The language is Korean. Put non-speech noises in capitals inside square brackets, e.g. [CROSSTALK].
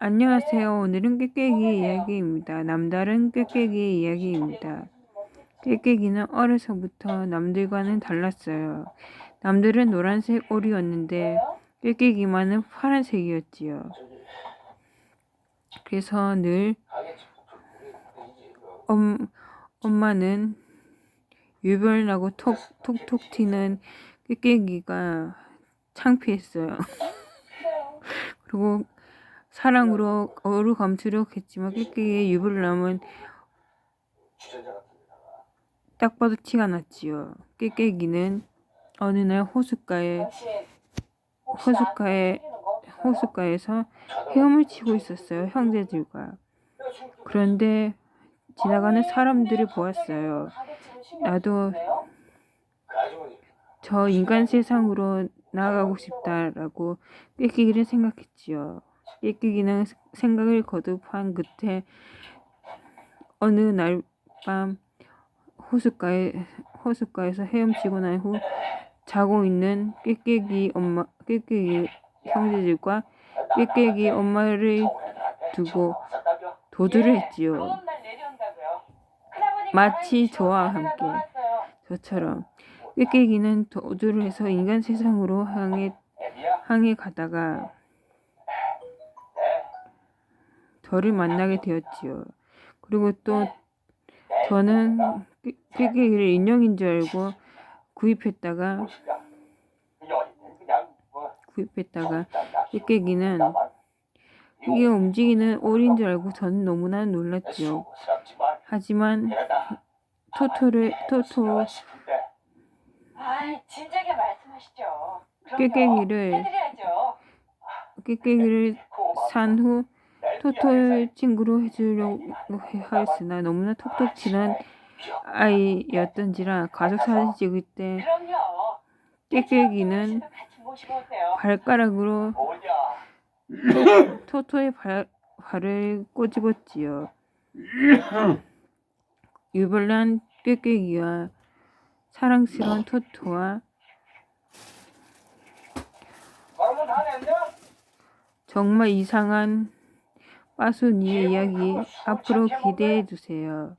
안녕하세요. 오늘은 꾀꾀기 이야기입니다. 남다른 꾀꾀기 이야기입니다. 꾀꾀기는 어려서부터 남들과는 달랐어요. 남들은 노란색 오리였는데 꾀꾀기만은 파란색이었지요. 그래서 늘 엄, 엄마는 유별나고 톡, 톡톡 튀는 꾀꾀기가 창피했어요. [LAUGHS] 그리고 사랑으로 어루 감추려고 했지만 꾀꾀기의 유불남은 딱 봐도 티가 났지요. 꾀꾀기는 어느 날 호숫가에 호숫가에 호숫가에서 헤엄을 치고 있었어요. 형제들과. 그런데 지나가는 사람들을 보았어요. 나도 저 인간 세상으로 나아가고 싶다라고 꾀끼기를 생각했지요. 꾀끼기는 생각을 거듭한 끝에 어느 날 밤 호숫가에 호숫가에서 헤엄치고 난 후 자고 있는 꾀깨기 엄마 꾀깨기 형제들과 꾀깨기 엄마를 두고 도주를 했지요. 마치 저와 함께 저처럼 꾀깨기는 도주를 해서 인간 세상으로 향해 향해 가다가 저를 만나게 되었지요. 그리고 또 저는 꾀깨기를 인형인 줄 알고 구입했다가 구입했다가 꾀깨기는 이게 움직이는 오리인 줄 알고 저는 너무나 놀랐죠. 하지만 토토를 토토 아이, 진작에 말씀하시죠. 그럼요. 꾀깨기를 해드려야죠. 꾀깨기를 산후 토토 친구로 해주려고 하였으나 너무나 톡톡 치는 아이였던지라 가족 사진 찍을 때 오세요. 발가락으로 토토의 발, 발을 꼬집었지요. 유별난 꾀꾀기와 사랑스러운 토토와 정말 이상한 빠순이의 이야기 앞으로 기대해 주세요.